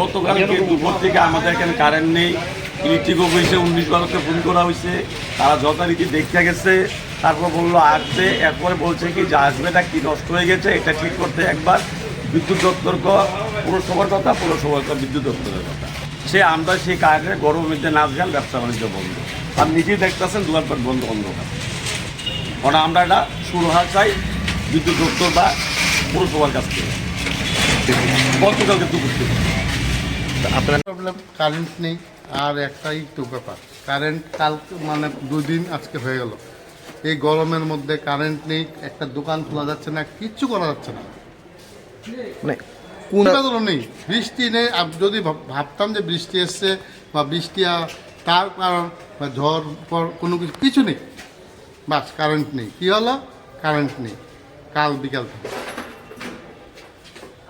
গতকালকে দুপুর থেকে আমাদের এখানে কারেন্ট নেই। ইলেকট্রিক অফিসে উনিশ বারোতে ফোন করা হয়েছে। তারা যথারীতি দেখতে গেছে। তারপর বলল, আসবে। এরপরে বলছে কি, যে আসবেটা কি নষ্ট হয়ে গেছে? এটা ঠিক করতে একবার। বিদ্যুৎ দপ্তর পুরসভার কথা পুরসভার কথা বিদ্যুৎ দপ্তরের কথা। সে আমরা সেই কারণে গরমের মধ্যে নাচ গান ব্যবসা বাণিজ্য বন্ধ। আর নিজেই দেখতেছেন দোকানপাট বন্ধ, অন্ধকার। কারণ আমরা এটা শুরু হওয়া চাই, বিদ্যুৎ দপ্তর বা পুরসভার কাছ থেকে। গতকালকে দুপুর থেকে। আপনার প্রবলেম কারেন্ট নেই আর একটাই তো ব্যাপার। কারেন্ট কাল মানে দুদিন আজকে হয়ে গেল। এই গরমের মধ্যে কারেন্ট নেই একটা দোকান খোলা যাচ্ছে না কিচ্ছু করা যাচ্ছে না। মানে কোনো নেই বৃষ্টি নেই যদি ভাব- ভাবতাম যে বৃষ্টি এসছে বা বৃষ্টি তার কারণ বা ঝড় পর কোনো কিছু কিছু নেই। বাস কারেন্ট নেই। কী হলো? কারেন্ট নেই। কাল বিকাল থেকে।